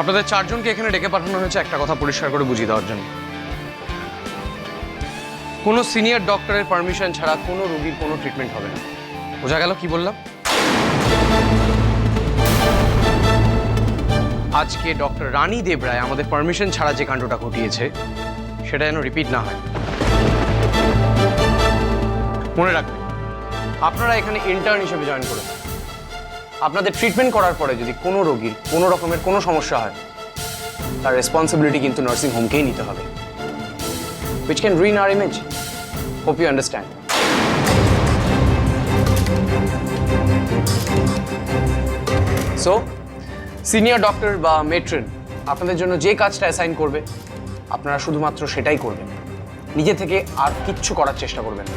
আপনাদের চারজনকে এখানে ডেকে পাঠানো হয়েছে, একটা কথা পরিষ্কার করে বুঝিয়ে দেওয়ার জন্য। কোনো সিনিয়র ডক্টরের পারমিশন ছাড়া কোনো রোগীর কোনো ট্রিটমেন্ট হবে না। বোঝা গেল কি বললাম? আজকে ডক্টর রানী দেবরায় আমাদের পারমিশন ছাড়া যে কাণ্ডটা ঘটিয়েছে, সেটা যেন রিপিট না হয়। মনে রাখবেন, আপনারা এখানে ইন্টার্ন হিসেবে জয়েন করেন আপনাদের ট্রিটমেন্ট করার পরে যদি কোনো রোগীর কোনো রকমের কোনো সমস্যা হয়, তার রেসপন্সিবিলিটি কিন্তু নার্সিং হোমকেই নিতে হবে। Which can ruin our image hope you understand so senior doctor বা মেট্রেন আপনাদের জন্য যে কাজটা অ্যাসাইন করবে, আপনারা শুধুমাত্র সেটাই করবেন। নিজে থেকে আর কিচ্ছু করার চেষ্টা করবেন না।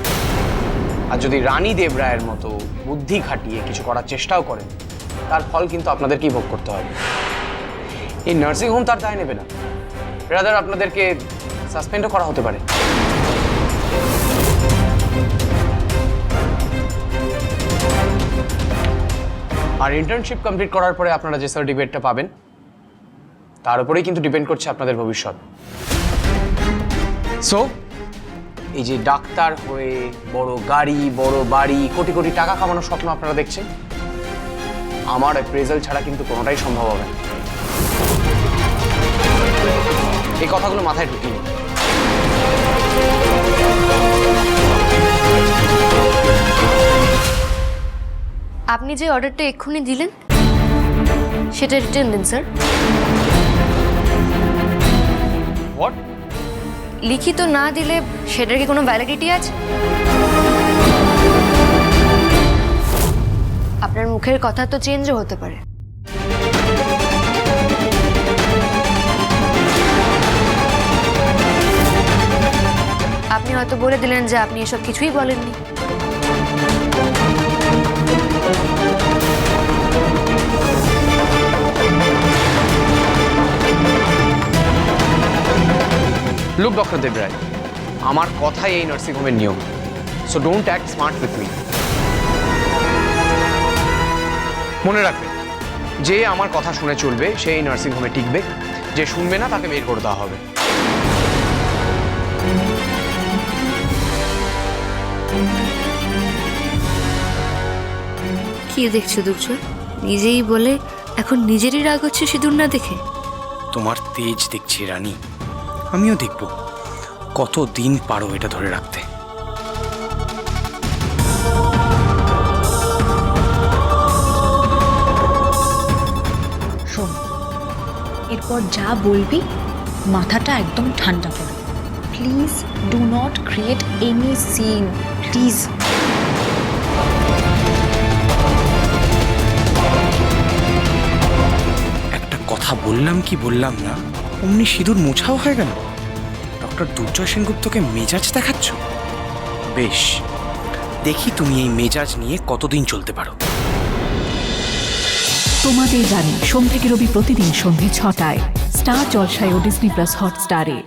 আর যদি রানী দেবরায়ের মতো বুদ্ধি খাটিয়ে কিছু করার চেষ্টাও করেন, তার ফল কিন্তু আপনাদেরকেই ভোগ করতে হবে। এই নার্সিং হোম তার দায় নেবে না। রাদার আপনাদেরকে সাসপেন্ডও করা হতে পারে। আর ইন্টার্নশিপ কমপ্লিট করার পরে আপনারা যে সার্টিফিকেটটা পাবেন, তার উপরেই কিন্তু ডিপেন্ড করছে আপনাদের ভবিষ্যৎ। সো এই যে ডাক্তার হয়ে বড় গাড়ি, বড় বাড়ি, কোটি কোটি টাকা কামানোর স্বপ্ন আপনারা দেখছেন? আমার অ্যাপ্রেজাল ছাড়া কিন্তু কোনোটাই সম্ভব হবে না। এই কথাগুলো মাথায় ঢুকিয়ে। আপনি যে অর্ডারটা এক্ষুনি দিলেন, সেটা রিটার্ন দিন, স্যার। লিখিত না দিলে সেটার কি কোনো ভ্যালিডিটি আছে? আপনার মুখের কথা তো চেঞ্জও হতে পারে। আপনি হয়তো বলে দিলেন যে আপনি এসব কিছুই বলেননি। লুক ডক্টর দেবরায় আমার কথাই এই নার্সিং হোমের নিয়ম। So don't act smart with me মনে রাখবেন যে আমার কথা শুনে চলবে সেই নার্সিং হোমে টিকবে যে শুনবে না তাকে বের করে দেওয়া হবে। কি দেখছ দুর্জয় নিজেই বলে এখন নিজেরই রাগ হচ্ছে সিঁদুর না দেখে। তোমার তেজ দেখছি রানী। আমিও দেখব। কত দিন পারো এটা ধরে রাখতে। শোন এরপর যা বলবি মাথাটা একদম ঠান্ডা করে। Please do not create any scene please একটা কথা বললাম কি বললাম না? অমনি সিঁদুর মোছাও হয়ে গেল? ডক্টর দুর্জয় সেনগুপ্তকে মেজাজ দেখাচ্ছ? বেশ, দেখি তুমি এই মেজাজ নিয়ে কতদিন চলতে পারো। তোমাদের জানি সোম থেকে রবি প্রতিদিন সন্ধ্যে ছটায়, স্টার জলসায় ও ডিসনি প্লাস হটস্টারে।